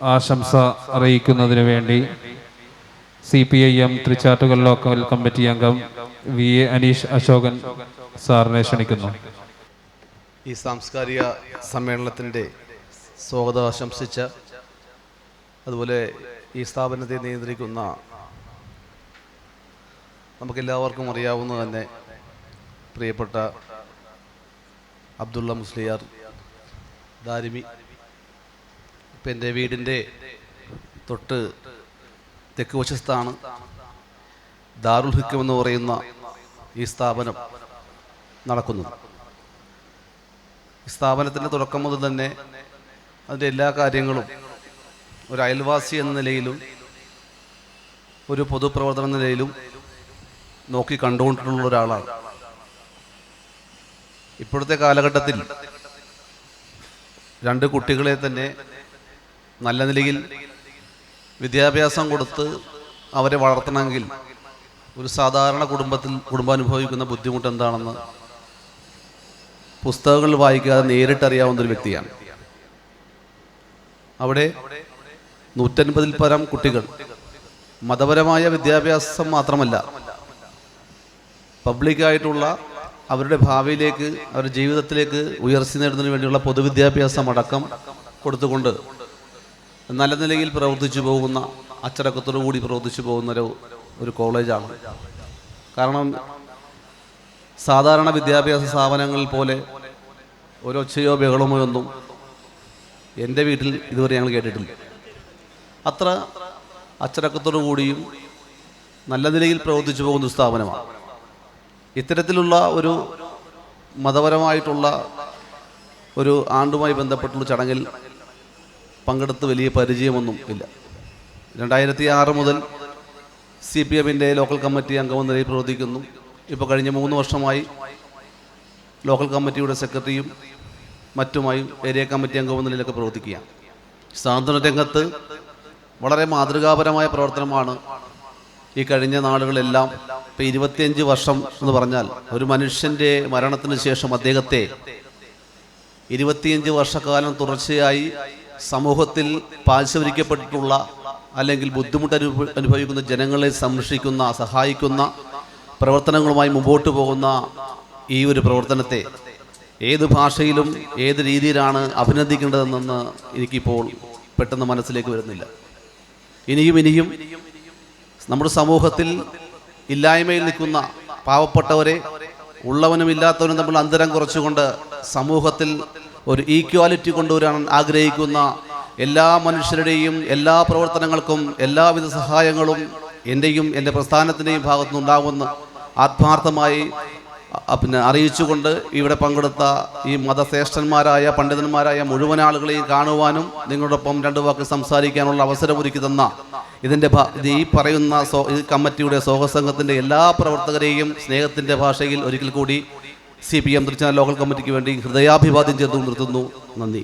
ആശംസ അറിയിക്കുന്നതിന് വേണ്ടി C P I M Thrichattukal local committee അംഗം വി എ അനീഷ് അശോകൻ സാറിനെ ക്ഷണിക്കുന്നു. ഈ സാംസ്കാരിക സമ്മേളനത്തിന്റെ സ്വാഗതം ആശംസിച്ച അതുപോലെ ഈ സ്ഥാപനത്തെ നിയന്ത്രിക്കുന്ന നമുക്കെല്ലാവർക്കും അറിയാവുന്ന തന്നെ പ്രിയപ്പെട്ട അബ്ദുള്ള മുസ്ലിയാർ ദാരിമി ഇപ്പം എന്റെ വീടിന്റെ തൊട്ട് തെക്ക് വശത്താണ് ദാറുൽ ഹിക്കം എന്ന് പറയുന്ന ഈ സ്ഥാപനം നടക്കുന്നത്. സ്ഥാപനത്തിന്റെ തുടക്കം മുതൽ തന്നെ അതിന്റെ എല്ലാ കാര്യങ്ങളും ഒരു അയൽവാസി എന്ന നിലയിലും ഒരു പൊതുപ്രവർത്തന നിലയിലും നോക്കി കണ്ടുകൊണ്ടിട്ടുള്ള ഒരാളാണ്. ഇപ്പോഴത്തെ കാലഘട്ടത്തിൽ രണ്ട് കുട്ടികളെ തന്നെ നല്ല നിലയിൽ വിദ്യാഭ്യാസം കൊടുത്ത് അവരെ വളർത്തണമെങ്കിൽ ഒരു സാധാരണ കുടുംബത്തിൽ കുടുംബം അനുഭവിക്കുന്ന ബുദ്ധിമുട്ട് എന്താണെന്ന് പുസ്തകങ്ങൾ വായിക്കാതെ നേരിട്ടറിയാവുന്ന ഒരു വ്യക്തിയാണ്. അവിടെ നൂറ്റൻപതിൽ പരം കുട്ടികൾ മതപരമായ വിദ്യാഭ്യാസം മാത്രമല്ല പബ്ലിക്കായിട്ടുള്ള അവരുടെ ഭാവിയിലേക്ക് അവരുടെ ജീവിതത്തിലേക്ക് ഉയർച്ച നേടുന്നതിന് വേണ്ടിയുള്ള പൊതുവിദ്യാഭ്യാസം അടക്കം കൊടുത്തുകൊണ്ട് നല്ല നിലയിൽ പ്രവർത്തിച്ചു പോകുന്ന അച്ചടക്കത്തോടു കൂടി പ്രവർത്തിച്ചു പോകുന്ന ഒരു ഒരു കോളേജാണ്. കാരണം സാധാരണ വിദ്യാഭ്യാസ സ്ഥാപനങ്ങളിൽ പോലെ ഒരൊച്ചയോ ബഹളമോ ഒന്നും എന്റെ വീട്ടിൽ ഇതുവരെ ഞങ്ങൾ കേട്ടിട്ടില്ല. അത്ര അച്ചടക്കത്തോടു കൂടിയും നല്ല നിലയിൽ പ്രവർത്തിച്ചു പോകുന്ന സ്ഥാപനമാണ്. ഇത്തരത്തിലുള്ള ഒരു മതപരമായിട്ടുള്ള ഒരു ആണ്ടുമായി ബന്ധപ്പെട്ടുള്ള ചടങ്ങിൽ പങ്കെടുത്ത് വലിയ പരിചയമൊന്നും ഇല്ല. രണ്ടായിരത്തി ആറ് മുതൽ സി പി എമ്മിന്റെ ലോക്കൽ കമ്മിറ്റി അംഗമെന്ന നിലയിൽ പ്രവർത്തിക്കുന്നു. ഇപ്പോൾ കഴിഞ്ഞ മൂന്ന് വർഷമായി ലോക്കൽ കമ്മിറ്റിയുടെ സെക്രട്ടറിയും മറ്റുമായും ഏരിയ കമ്മിറ്റി അംഗമെന്ന നിലയിലൊക്കെ പ്രവർത്തിക്കുകയാണ്. സ്വാതന്ത്ര്യ രംഗത്ത് വളരെ മാതൃകാപരമായ പ്രവർത്തനമാണ് ഈ കഴിഞ്ഞ നാളുകളെല്ലാം. ഇപ്പം ഇരുപത്തിയഞ്ച് വർഷം എന്ന് പറഞ്ഞാൽ ഒരു മനുഷ്യന്റെ മരണത്തിന് ശേഷം അദ്ദേഹത്തെ ഇരുപത്തിയഞ്ച് വർഷക്കാലം തുടർച്ചയായി സമൂഹത്തിൽ പാഴ്ചവരിക്കപ്പെട്ടിട്ടുള്ള അല്ലെങ്കിൽ ബുദ്ധിമുട്ട് അനുഭവ- അനുഭവിക്കുന്ന ജനങ്ങളെ സംരക്ഷിക്കുന്ന സഹായിക്കുന്ന പ്രവർത്തനങ്ങളുമായി മുമ്പോട്ട് പോകുന്ന ഈ ഒരു പ്രവർത്തനത്തെ ഏത് ഭാഷയിലും ഏത് രീതിയിലാണ് അഭിനന്ദിക്കേണ്ടതെന്ന് എനിക്കിപ്പോൾ പെട്ടെന്ന് മനസ്സിലേക്ക് വരുന്നില്ല. ഇനിയും ഇനിയും നമ്മുടെ സമൂഹത്തിൽ ഇല്ലായ്മയിൽ നിൽക്കുന്ന പാവപ്പെട്ടവരെ ഉള്ളവനും ഇല്ലാത്തവനും തമ്മിൽ അന്തരം കുറച്ചുകൊണ്ട് സമൂഹത്തിൽ ഒരു ഈക്വാലിറ്റി കൊണ്ടുവരാൻ ആഗ്രഹിക്കുന്ന എല്ലാ മനുഷ്യരുടെയും എല്ലാ പ്രവർത്തനങ്ങൾക്കും എല്ലാവിധ സഹായങ്ങളും എന്റെയും എന്റെ പ്രസ്ഥാനത്തിന്റെയും ഭാഗത്തുനിന്നുണ്ടാകുമെന്ന് ആത്മാർത്ഥമായി പിന്നെ അറിയിച്ചുകൊണ്ട് ഇവിടെ പങ്കെടുത്ത ഈ മതശ്രേഷ്ഠന്മാരായ പണ്ഡിതന്മാരായ മുഴുവൻ ആളുകളെയും കാണുവാനും നിങ്ങളോടൊപ്പം രണ്ടു വാക്ക് സംസാരിക്കാനുള്ള അവസരം ഒരുക്കി തന്ന ഇതിന്റെ ഈ പറയുന്ന ഈ കമ്മിറ്റിയുടെ സോഹസംഘത്തിന്റെ എല്ലാ പ്രവർത്തകരെയും സ്നേഹത്തിന്റെ ഭാഷയിൽ ഒരിക്കൽ കൂടി C P M Thrissur local കമ്മിറ്റിക്ക് വേണ്ടി ഹൃദയാഭിവാദ്യം ചെയ്തു നിർത്തുന്നു. നന്ദി.